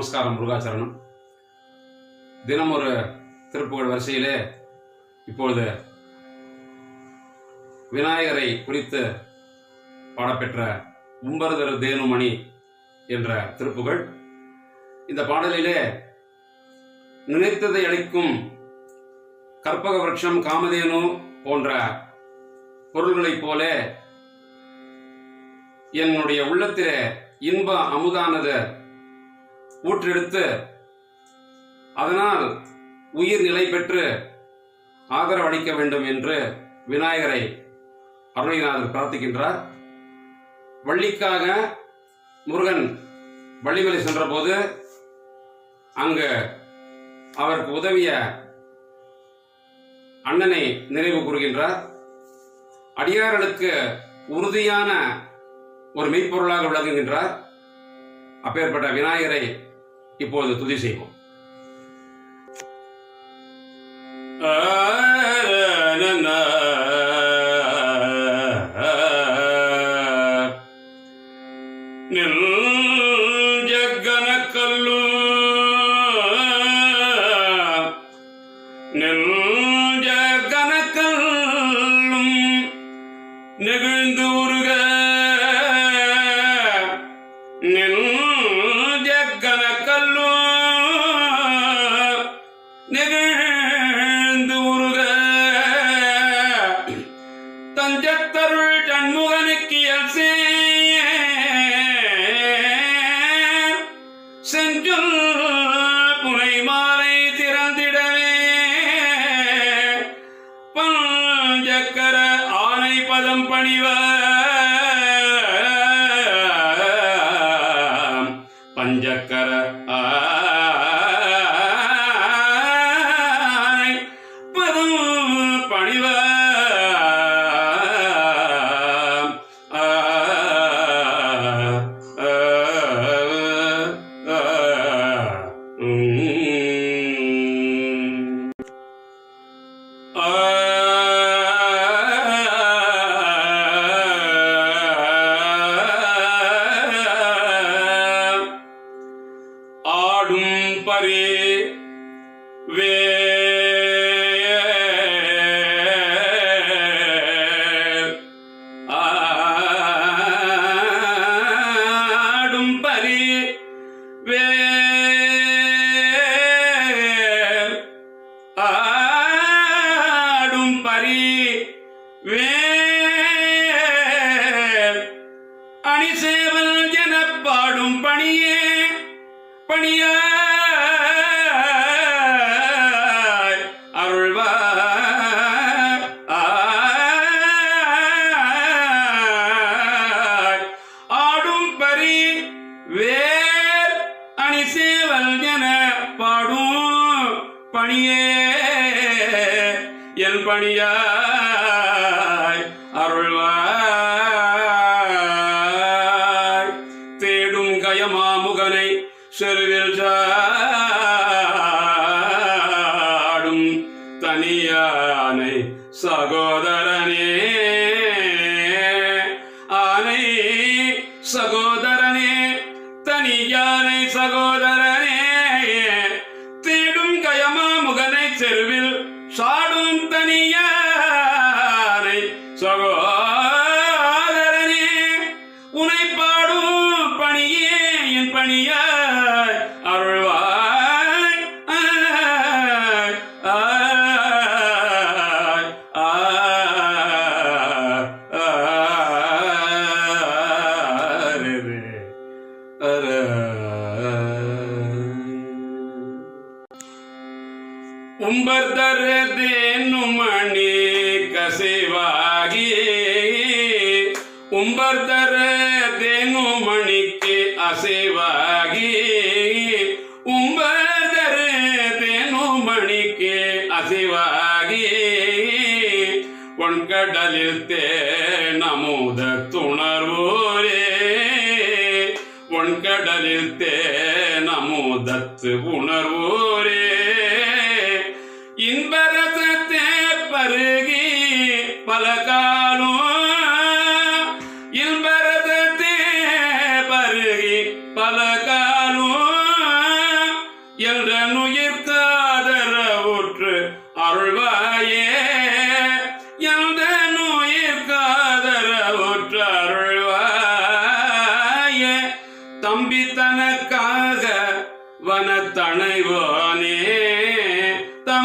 நமஸ்காரம் முருகாச்சரணம். தினம் ஒரு திருப்புகழ் வரிசையிலே இப்பொழுது விநாயகரை குறித்து பாடப்பெற்ற உம்பரதர தேனுமணி என்ற திருப்புகழ். இந்த பாடலிலே நினைத்ததை அளிக்கும் கற்பக விரட்சம் காமதேனு போன்ற பொருள்களைப் போல என்னுடைய உள்ளத்திலே இன்ப அமுதானது ஊற்றெடுத்து அதனால் உயிர் நிலை பெற்று ஆதரவளிக்க வேண்டும் என்று விநாயகரை அருணகிரிநாதர் பிரார்த்திக்கின்றார். வள்ளிக்காக முருகன் வள்ளிமலை சென்றபோது அங்கு அவருக்கு உதவிய அண்ணனை நினைவு கூறுகின்றார். அடியார்களுக்கு உறுதியான ஒரு மெய்ப்பொருளாக விளங்குகின்றார். அப்பேற்பட்ட விநாயகரை இப்போது துதி செய்வோம் நில் கனக்கல்லும் நெகிழ்ந்து பதம் ஆடும் வே ஆடும் பரி வே ஆடும் பரி வே அணிசேவல் என பாடும் பணியே என் பணியாய் அருள்வாய். தேடும் கயமாமுகனை செருவில் சாடும் தனியானை சகோதரனே. ஆனை சகோதரனே தனியானை சகோதரனே. தேடும் கயமாமுகனை செருவில் சாடும் ಉಂಬರ್ದರದೇನು ಮಣಿ ಕಸಿವಾಗಿ ಉಂಬರ್ದರದೇನು ಮಣಿಕ್ಕೆ ಅಸೆವಾಗಿ ಉಂಬರ್ದರದೇನು ಮಣಿಕ್ಕೆ ಅಸೆವಾಗಿ ಒಣ್ಕಡಲಿರ್ತೇ ನಮೋದ ತು ஒன்கடலில் நமுதத்து உணர்வோரே. இன்பரசத்தே பருகி பல காலம்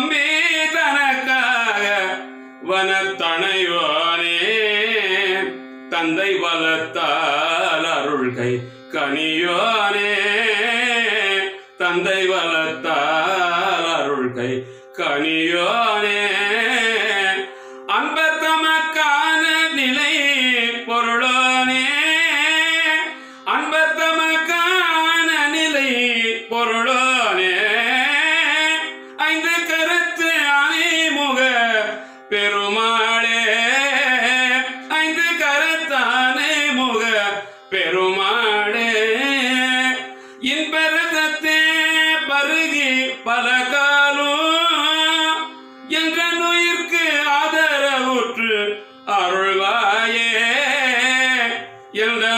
நம்பி தனக்காக வனத்தனைவானே தந்தை வளர்த்தால் அருள்கை கனியோனே. தந்தை வளர்த்தால் அருள்கை கனியோனே.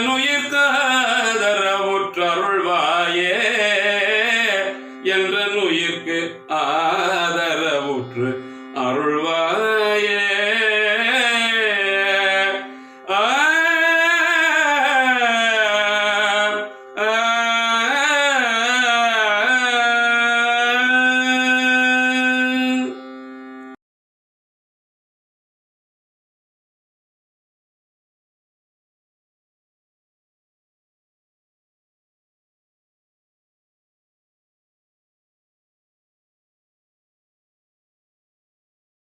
தன்னுயிர்க்கு தர உற்றருள்வாயே.